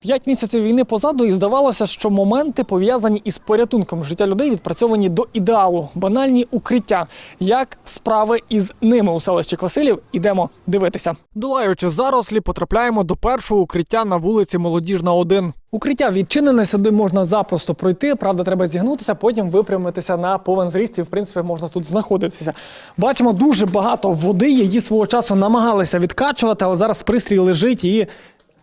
П'ять місяців війни позаду, і здавалося, що моменти пов'язані із порятунком життя людей відпрацьовані до ідеалу, банальні укриття. Як справи із ними у селищі Квасилів ідемо дивитися. Долаючи зарослі, потрапляємо до першого укриття на вулиці Молодіжна 1. Укриття відчинене, сюди можна запросто пройти. Правда, треба зігнутися, потім випрямитися на повен зріст і, в принципі, можна тут знаходитися. Бачимо дуже багато води. Її свого часу намагалися відкачувати, але зараз пристрій лежить і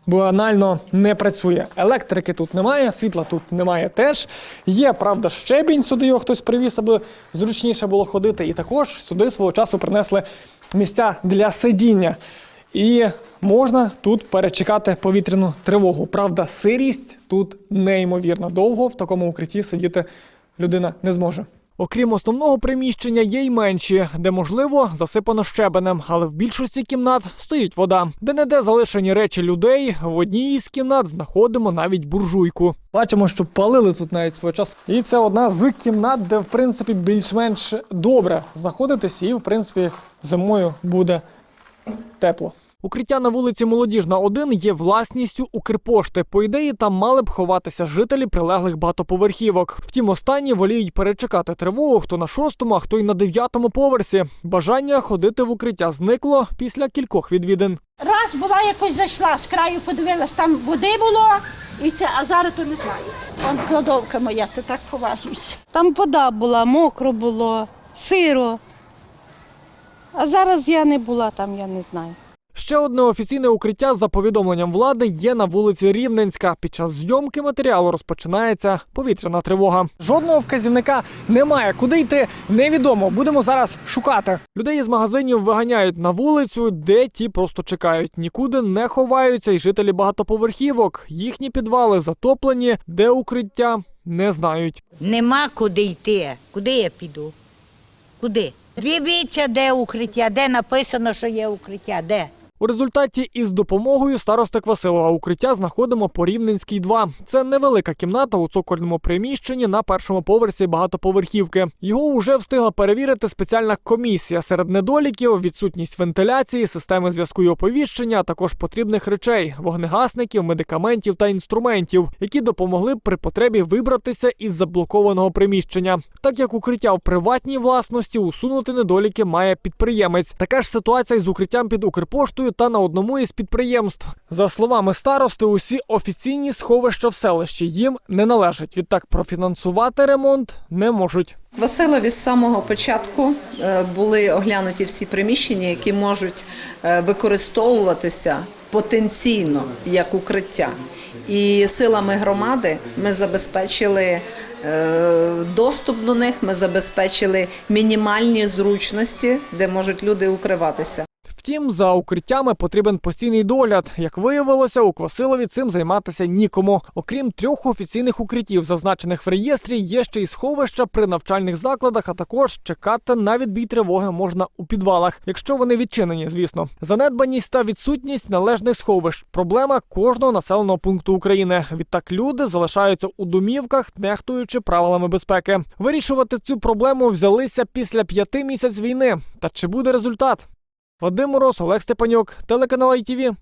банально не працює. Електрики тут немає, світла тут немає теж. Є, правда, щебінь, сюди його хтось привіз, аби зручніше було ходити. І також сюди свого часу принесли місця для сидіння. І можна тут перечекати повітряну тривогу. Правда, сирість тут неймовірна. Довго в такому укритті сидіти людина не зможе. Окрім основного приміщення, є й менші, де можливо засипано щебенем, але в більшості кімнат стоїть вода. Де не де залишені речі людей. В одній із кімнат знаходимо навіть буржуйку. Бачимо, що палили тут навіть свого часу. І це одна з кімнат, де в принципі більш-менш добре знаходитись, і в принципі зимою буде тепло. Укриття на вулиці Молодіжна 1 є власністю Укрпошти. По ідеї, там мали б ховатися жителі прилеглих багатоповерхівок. Втім, останні воліють перечекати тривогу, хто на шостому, а хто й на дев'ятому поверсі. Бажання ходити в укриття зникло після кількох відвідин. Раз була якось зайшла, з краю подивилась, там води було, і це, а зараз то не знаю. Вон кладовка моя, то так поважуюсь. Там вода була, мокро було, сиро. А зараз я не була там, я не знаю. Ще одне офіційне укриття за повідомленням влади є на вулиці Рівненська. Під час зйомки матеріалу розпочинається повітряна тривога. Жодного вказівника немає. Куди йти невідомо. Будемо зараз шукати. Людей із магазинів виганяють на вулицю, де ті просто чекають. Нікуди не ховаються й жителі багатоповерхівок. Їхні підвали затоплені, де укриття не знають. Нема куди йти. Куди я піду? Куди? Дивіться, де укриття, де написано, що є укриття, де? У результаті із допомогою старости Квасилова укриття знаходимо по Рівненській 2. Це невелика кімната у цокольному приміщенні на першому поверсі багатоповерхівки. Його вже встигла перевірити спеціальна комісія серед недоліків, відсутність вентиляції, системи зв'язку і оповіщення, а також потрібних речей, вогнегасників, медикаментів та інструментів, які допомогли б при потребі вибратися із заблокованого приміщення. Так як укриття в приватній власності, усунути недоліки має підприємець. Така ж ситуація із укриттям під Укрпоштою та на одному із підприємств. За словами старости, усі офіційні сховища в селищі їм не належать. Відтак профінансувати ремонт не можуть. Василові з самого початку е, були оглянуті всі приміщення, які можуть е, використовуватися потенційно як укриття. І силами громади ми забезпечили е, доступ до них, ми забезпечили мінімальні зручності, де можуть люди укриватися. Втім, за укриттями потрібен постійний догляд. Як виявилося, у Квасилові цим займатися нікому. Окрім трьох офіційних укриттів, зазначених в реєстрі, є ще й сховища при навчальних закладах, а також чекати на відбій тривоги можна у підвалах, якщо вони відчинені, звісно. Занедбаність та відсутність належних сховищ проблема кожного населеного пункту України. Відтак люди залишаються у домівках, нехтуючи правилами безпеки. Вирішувати цю проблему взялися після п'яти місяць війни. Та чи буде результат? Вадим Мороз, Олег Степанюк, телеканал ITV.